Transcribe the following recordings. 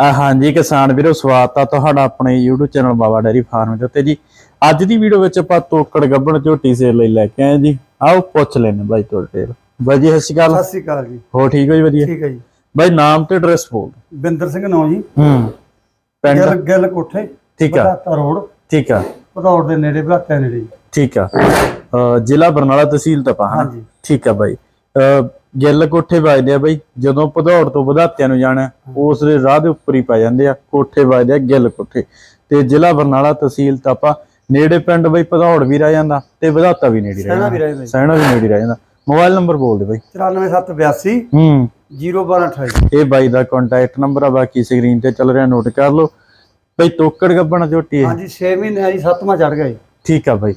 ਹਾਂਜੀ ਕਿਸਾਨ ਵੀਰੋ ਸਵਾਗਤ ਆ ਤੁਹਾਡਾ ਆਪਣੇ YouTube channel Baba dairy farm ਦੇ ਉੱਤੇ ਜੀ। ਅੱਜ ਦੀ ਵੀਡੀਓ ਵਿੱਚ ਆਪਾਂ ਤੋਕੜ ਗੱਬਣ ਝੋਟੀ ਸੇਲ ਲਈ ਲੈ ਕੇ ਆਏ ਜੀ। ਆਓ ਪੁੱਛ ਲੈਣੇ ਬਾਈ ਤੁਹਾਡੇ ਬਾਈ ਜੀ ਸਤਿ ਸ਼੍ਰੀ ਅਕਾਲ। ਸਤਿ ਸ਼੍ਰੀ ਅਕਾਲ ਜੀ। ਹੋ ਠੀਕ ਹੋ ਜੀ ਵਧੀਆ? ਠੀਕ ਹੈ ਜੀ। ਬਾਈ ਨਾਮ ਤੇ ਐਡਰੈਸ ਬੋਲ ਬਿੰਦਰ ਸਿੰਘ ਨੌ ਜੀ। ਹੂੰ। ਪਿੰਡ? ਗਿੱਲ ਗਿੱਲ ਕੋਠੇ ਠੀਕ ਆ। ਬਦਾਤਾ ਰੋਡ। ਠੀਕ ਆ। ਪਧੌੜ ਦੇ ਨੇੜੇ ਬਦਾਤਾ ਨੇੜੇ ਠੀਕ ਆ। ਜ਼ਿਲ੍ਹਾ ਬਰਨਾਲਾ ਤਹਿਸੀਲ ਤਪਾ ਹਾਂਜੀ। ਠੀਕ ਆ ਬਾਈ। ਗਿੱਲ ਕੋਠੇ ਵੱਜਦੇ ਆ ਬਾਈ ਜਦੋਂ ਪਧੌੜ ਤੋਂ ਵਧਾਤਿਆਂ ਨੂੰ ਜਾਣਾ ਉਸ ਦੇ ਰਾਹ ਦੇ ਉੱਪਰ ਹੀ ਪੈ ਜਾਂਦੇ ਆ ਕੋਠੇ ਵੱਜਦੇ ਆ ਗਿੱਲ ਕੋਠੇ। ਤੇ ਜ਼ਿਲ੍ਹਾ ਬਰਨਾਲਾ ਤਹਿਸੀਲ ਤਪਾ ਨੇੜੇ ਪਿੰਡ ਬਾਈ ਪਧੌੜ ਵੀ ਰਹਿ ਜਾਂਦਾ ਤੇ ਵਧਾਤਾ ਵੀ ਨੇੜੇ ਰਹਿ ਜਾਂਦਾ। ਵੀ ਸਹਿਣਾ ਨੇੜੇ ਰਹਿ ਜਾਂਦਾ। ਮੋਬਾਈਲ ਨੰਬਰ ਬੋਲ ਦੇ ਬਾਈ। 94782 ਹੂੰ। 01228 ਇਹ ਬਾਈ ਦਾ ਕੰਟੈਕਟ ਨੰਬਰ ਆ ਬਾਕੀ ਸਕਰੀਨ ਤੇ ਚੱਲ ਰਿਹਾ ਨੋਟ ਕਰ ਲਓ। ਬਈ ਤੋਕੜ ਗੱਬਣ ਝੋਟੀ ਹੈ ਹਾਂਜੀ 6 ਮਹੀਨੇ ਆ ਜੀ 7ਵਾਂ ਚੜ ਗਿਆ ਜੀ। ਠੀਕ ਆ ਬਾਈ।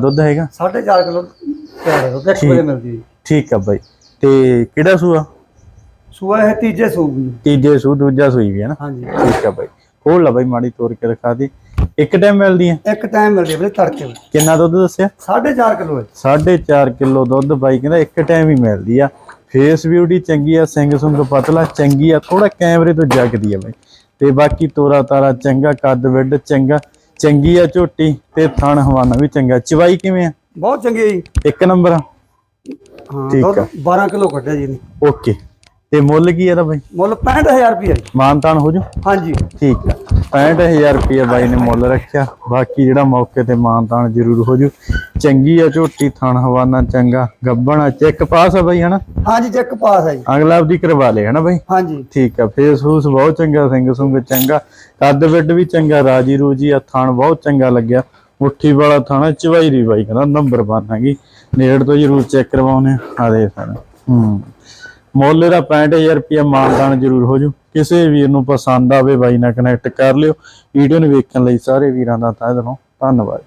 ਦੁੱਧ ਹੈਗਾ? 4.5 ਕਿਲੋ ਤਿਆਰ ਹੈ ਦੁੱਧ ਇੱਕ ਮਿਲਦੀ ਠੀਕ ਆ ਬਾਈ। ਤੇ ਕਿਹੜਾ ਸੂਆ? ਸੂਆ ਇਹ ਤੀਜੇ ਸੂਗੀ ਤੀਜੇ ਸੂ ਦੂਜਾ ਸੂਈ ਵੀ ਹੈ ਨਾ? ਹਾਂਜੀ। ਠੀਕ ਆ ਬਾਈ। ਖੋਲ ਲਾ ਬਾਈ ਮਾੜੀ ਤੋੜ ਕੇ ਦਿਖਾ ਦੀ। ਇੱਕ ਟਾਈਮ ਮਿਲਦੀ ਹੈ ਇੱਕ ਟਾਈਮ ਮਿਲਦੀ ਆਪਣੇ ਤੜਕੇ ਕਿੰਨਾ ਦੁੱਧ ਦੱਸਿਆ? 4.5 ਕਿਲੋ ਹੈ। 4.5 ਕਿਲੋ ਦੁੱਧ ਬਾਈ ਕਹਿੰਦਾ ਇੱਕ ਟਾਈਮ ਹੀ ਮਿਲਦੀ ਆ। ਫੇਸ ਬਿਊਟੀ ਚੰਗੀ ਆ ਸਿੰਘ ਸੁੰਗ ਪਤਲਾ ਚੰਗੀ ਆ ਥੋੜਾ ਕੈਮਰੇ ਤੋਂ ਜਗਦੀ ਆ ਬਾਈ। ਤੇ ਬਾਕੀ ਤੋਰਾ ਤਾਰਾ ਚੰਗਾ ਕੱਦ ਵਿੱਡ ਚੰਗਾ ਚੰਗੀ ਆ ਝੋਟੀ ਤੇ ਥਣ ਹਵਾਨਾ ਵੀ ਚੰਗਾ। ਚਵਾਈ ਕਿਵੇਂ ਆ? ਬਹੁਤ ਚੰਗੀ ਹੈ ਇੱਕ ਨੰਬਰ ਆ। ਹਾਂ ਠੀਕ ਦੁੱਧ ਆ। 12 ਕਿਲੋ ਕੱਢਿਆ ਜੀ ਨੇ ਓਕੇ। ਤੇ ਮੁੱਲ ਕੀ ਆ ਦਾ ਬਾਈ? ਮੁੱਲ 65000 ਰੁਪਏ ਜੀ। ਮਾਨਤਾਨ ਹੋ ਜੂ? ਹਾਂਜੀ। ਠੀਕ ਆ। 65000 ਰੁਪਏ ਬਾਈ ਨੇ ਮੁੱਲ ਰੱਖਿਆ। ਬਾਕੀ ਜਿਹੜਾ ਮੌਕੇ ਤੇ ਮਾਨਤਾਨ ਜ਼ਰੂਰ ਹੋ ਜੂ। ਚੰਗੀ ਆ ਝੋਟੀ ਥਣ ਹਵਾਨਾ ਚੰਗਾ। ਗੱਬਣ ਆ ਚੈੱਕ ਪਾਸ ਆ ਬਾਈ ਹਨਾ? ਹਾਂਜੀ ਚੈੱਕ ਪਾਸ ਹੈ ਜੀ। ਅਗਲਾ ਆਪਦੀ ਕਰਵਾ ਲੇ ਹਨਾ ਬਾਈ? ਹਾਂਜੀ। ਠੀਕ ਆ। ਫੇਸ ਫੂਸ ਬਹੁਤ ਚੰਗਾ ਸਿੰਘ ਸੁੰਗ ਚੰਗਾ। ਕੱਦ ਵਿੱਡ ਵੀ ਚੰਗਾ ਰਾਜੀ ਰੂਜੀ ਆ ਥਣ ਬਹੁਤ ਚੰਗਾ ਲੱਗਿਆ। ਮੁੱਠੀ ਵਾਲਾ ਥਾਣਾ ਚਵਾਈ ਦੀ ਬਾਈ ਕਹਿੰਦਾ ਨੰਬਰ ਬਣਾਂਗੀ ਨੇੜ ਤੋਂ ਜ਼ਰੂਰ ਚੈੱਕ ਕਰਵਾਉਣੇ ਆ ਦੇ ਸਨ। ਹੂੰ। ਮੁੱਲ ਇਹਦਾ 65000 ਰੁਪਇਆ, ਮਾਨਦਾਨ ਜ਼ਰੂਰ ਹੋ ਜੂ। ਕਿਸੇ ਵੀਰ ਨੂੰ ਪਸੰਦ ਆਵੇ ਬਾਈ ਨਾਲ ਕਨੈਕਟ ਕਰ ਲਿਓ। ਵੀਡੀਓ ਨੂੰ ਵੇਖਣ ਲਈ ਸਾਰੇ ਵੀਰਾਂ ਦਾ ਤਹਿ ਦਿਲੋਂ ਧੰਨਵਾਦ